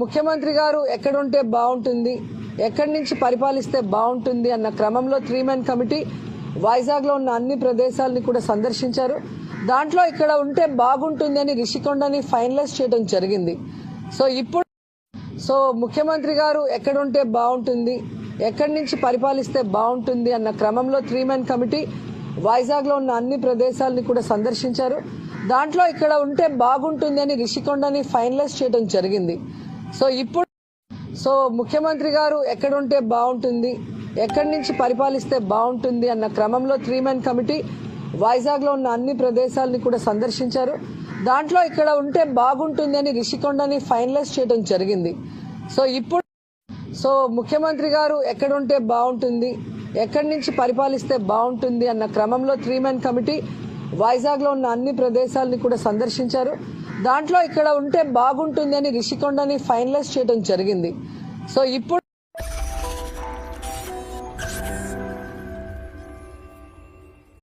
ముఖ్యమంత్రి గారు ఎక్కడుంటే బాగుంటుంది ఎక్కడి నుంచి పరిపాలిస్తే బాగుంటుంది అన్న క్రమంలో త్రీ మెన్ కమిటీ వైజాగ్లో ఉన్న అన్ని ప్రదేశాలని కూడా సందర్శించారు. దాంట్లో ఇక్కడ ఉంటే బాగుంటుంది అని రిషికొండని ఫైనలైజ్ చేయడం జరిగింది. సో ఇప్పుడు సో ముఖ్యమంత్రి గారు ఎక్కడుంటే బాగుంటుంది ఎక్కడి నుంచి పరిపాలిస్తే బాగుంటుంది అన్న క్రమంలో త్రీ మెన్ కమిటీ వైజాగ్లో ఉన్న అన్ని ప్రదేశాలని కూడా సందర్శించారు. దాంట్లో ఇక్కడ ఉంటే బాగుంటుంది అని రిషికొండని ఫైనలైజ్ చేయడం జరిగింది. సో ఇప్పుడు సో ముఖ్యమంత్రి గారు ఎక్కడుంటే బాగుంటుంది ఎక్కడి నుంచి పరిపాలిస్తే బాగుంటుంది అన్న క్రమంలో త్రీ మెన్ కమిటీ వైజాగ్లో ఉన్న అన్ని ప్రదేశాలని కూడా సందర్శించారు. దాంట్లో ఇక్కడ ఉంటే బాగుంటుంది అని రిషికొండని ఫైనలైజ్ చేయడం జరిగింది. సో ఇప్పుడు సో ముఖ్యమంత్రి గారు ఎక్కడుంటే బాగుంటుంది ఎక్కడి నుంచి పరిపాలిస్తే బాగుంటుంది అన్న క్రమంలో త్రీ మెన్ కమిటీ వైజాగ్లో ఉన్న అన్ని ప్రదేశాలని కూడా సందర్శించారు. దాంట్లో ఇక్కడ ఉంటే బాగుంటుంది అని రిషికొండని ఫైనలైజ్ చేయడం జరిగింది. సో ఇప్పుడు